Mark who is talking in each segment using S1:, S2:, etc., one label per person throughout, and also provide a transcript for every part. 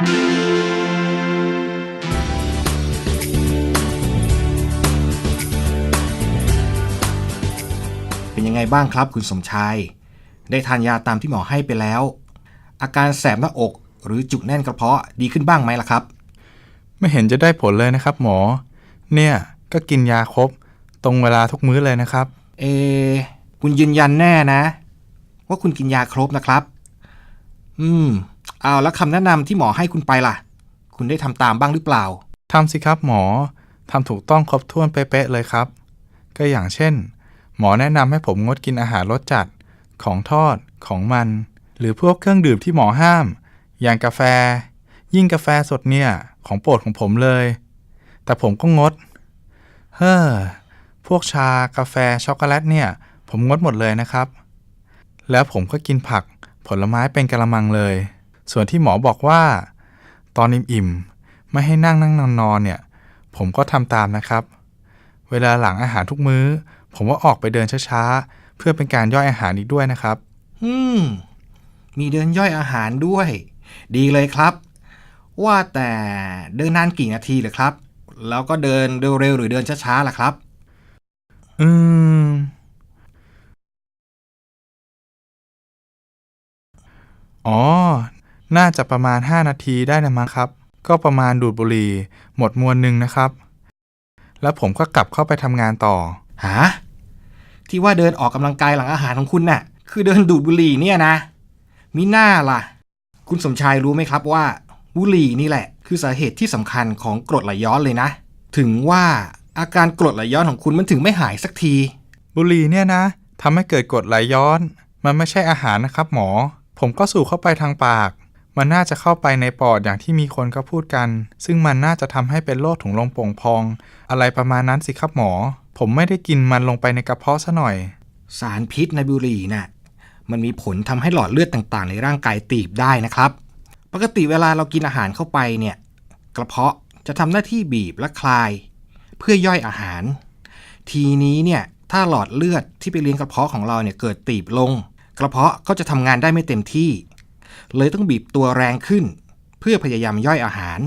S1: เป็นยังไงบ้างครับคุณสมชาย ได้ทานยาตามที่หมอให้ไปแล้ว อาการแสบหน้าอกหรือจุกแน่นกระเพาะดีขึ้นบ้างไหมล่ะครับ
S2: ไม่เห็นจะได้ผลเลยนะครับหมอ เนี่ยก็กินยาครบ ตรงเวลาทุกมื้อเลยนะครับ
S1: เอ คุณยืนยันแน่นะ ว่าคุณกินยาครบนะครับ อืม เอาแล้วคำแนะนำที่หมอให้คุณไปล่ะ คุณได้ทำตามบ้างหรือเปล่า
S2: ทำสิครับหมอ ทำถูกต้องครบถ้วนเป๊ะๆเลยครับ ก็อย่างเช่น หมอแนะนำให้ผมงดกินอาหารรสจัด ของทอด ของมัน หรือพวกเครื่องดื่มที่หมอห้าม อย่างกาแฟ ยิ่งกาแฟสดเนี่ย ของโปรดของผมเลย แต่ผมก็งด เฮ้อ พวกชากาแฟ ช็อกโกแลตเนี่ย ผมงดหมดเลยนะครับ แล้วผมก็กินผัก ผลไม้เป็นกระมังเลย ส่วนที่หมอบอกว่า ตอนอิ่มๆไม่ให้นั่งนั่งนอนนอนๆเนี่ย ผมก็ทำตามนะครับ เวลาหลังอาหารทุกมื้อ ผมว่าออกไปเดินช้าๆ เพื่อเป็นการย่อยอาหารอีกด้วยนะครับ
S1: อืม มีเดินย่อยอาหารด้วย ดีเลยครับ ว่าแต่เดินนานกี่นาทีเหรือครับ แล้วก็เดินเร็วๆหรือเดินช้าๆล่ะครับ
S2: อืมอ๋อ น่าจะประมาณ 5 นาทีได้นะมั้งครับ ก็ประมาณดูดบุหรี่หมดมวนหนึ่งนะครับ แล้วผมก็กลับเข้าไปทำงานต่อ
S1: หา ที่ว่าเดินออกกำลังกายหลังอาหารของคุณน่ะ คือเดินดูดบุหรี่เนี่ยนะมิน่าล่ะ คุณสมชายรู้ไหมครับว่า บุหรี่นี่แหละ คือสาเหตุที่สำคัญของกรดไหลย้อนเลยนะ ถึงว่าอาการกรดไหลย้อนของคุณมันถึงไม่หายสักที
S2: บุหรี่เนี่ยนะทำให้เกิดกรดไหลย้อน มันไม่ใช่อาหารนะครับหมอ ผมก็สูบเข้าไปทางปาก มันน่าจะเข้าไปในปอดอย่างที่มีคนเขาพูดกัน ซึ่งมันน่าจะทำให้เป็นโรคถุงลมโป่งพอง อะไรประมาณนั้นสิครับหมอ ผมไม่ได้กินมันลงไปในกระเพาะซะหน่อย
S1: สารพิษในบุหรี่น่ะมันมีผลทำให้หลอดเลือดต่างๆ ในร่างกายตีบได้นะครับ ปกติเวลาเรากินอาหารเข้าไปเนี่ย กระเพาะจะทำหน้าที่บีบและคลาย เพื่อย่อยอาหาร ทีนี้เนี่ยถ้าหลอดเลือดที่ไปเลี้ยงกระเพาะของเราเนี่ยเกิดตีบลง กระเพาะก็จะทำงานได้ไม่เต็มที่ เลยต้องบีบตัวแรงขึ้น เพื่อพยายามย่อยอาหาร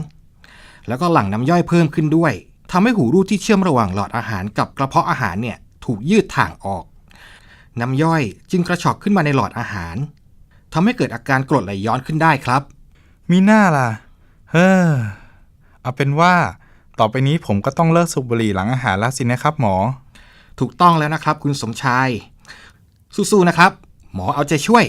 S1: แล้วก็หลั่งน้ำย่อยเพิ่มขึ้นด้วยทำให้หูรูดที่เชื่อมระหว่างหลอดอาหารกับกระเพาะอาหารเนี่ยถูกยืดถ่างออก น้ำย่อยจึงกระชอกขึ้นมาในหลอดอาหารทำให้เกิดอาการกรดไหลย้อนขึ้นได้ครับ
S2: มีหน้าล่ะ เฮ้อ เอาเป็นว่า ต่อไปนี้ผมก็ต้องเลิกสูบบุหรี่หลังอาหารแล้วสินะครับหมอ
S1: ถูกต้องแล้วนะครับ คุณสมชาย สู้ๆนะครับ หมอเอาใจช่วย